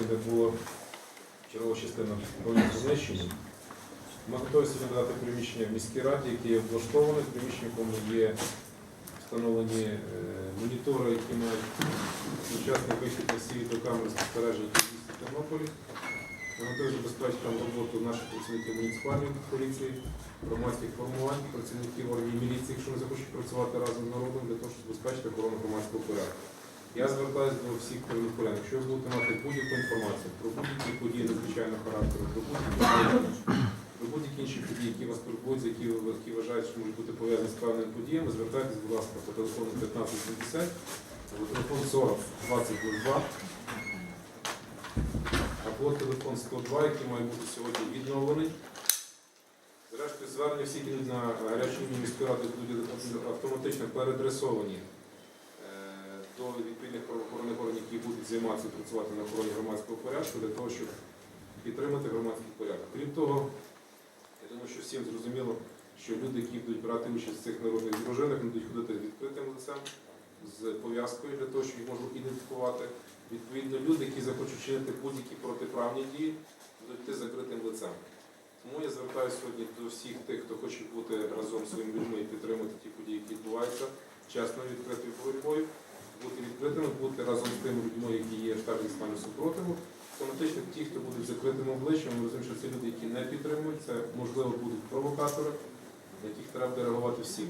де було чергова частина повністю знищена. Ми готові сьогодні додати приміщення в міській раді, яке є облаштоване, в якому є встановлені е, монітори, які мають сучасний вихід всі відеокамери спостережень, які в Тернополі. Ми готові забезпечити роботу наших працівників муніципальної поліції, громадських формувань, працівників органів міліції, якщо вони захочуть працювати разом з народом для того, щоб забезпечити охорону громадського порядку. Я звертаюся до всіх тернополян, якщо ви будете мати будь-яку інформацію про будь-які події надзвичайного характеру, про будь-які про будь-які інші події, які вас турбують, які які вважаєте, що можуть бути пов'язані з певними подіями, звертайтесь, будь ласка, по телефону 1570, або телефон 40 2002, або телефон 102, який має бути сьогодні відновлений. Зрештою, звернення всі на гарячу міської ради будуть автоматично переадресовані е, до відповідних правоохоронних органів, які будуть займатися і працювати на охороні громадського порядку для того, щоб підтримати громадський порядок. Крім того, я думаю, що всім зрозуміло, що люди, які будуть брати участь в цих народних дружинах, будуть ходити з відкритим лицем, з пов'язкою для того, щоб їх можна ідентифікувати. Відповідно, люди, які захочуть чинити будь-які протиправні дії, будуть йти з закритим лицем. Тому я звертаюся сьогодні до всіх тих, хто хоче бути разом зі своїми людьми і підтримати ті події, які відбуваються, чесною відкритою боротьбою, бути відкритими, бути разом з тими людьми, які є в штабі стану супротиву. Автоматично ті, хто будуть закритими закритим обличчям, ми розуміємо, що це люди, які не підтримують, це можливо будуть провокатори, на яких треба реагувати всім.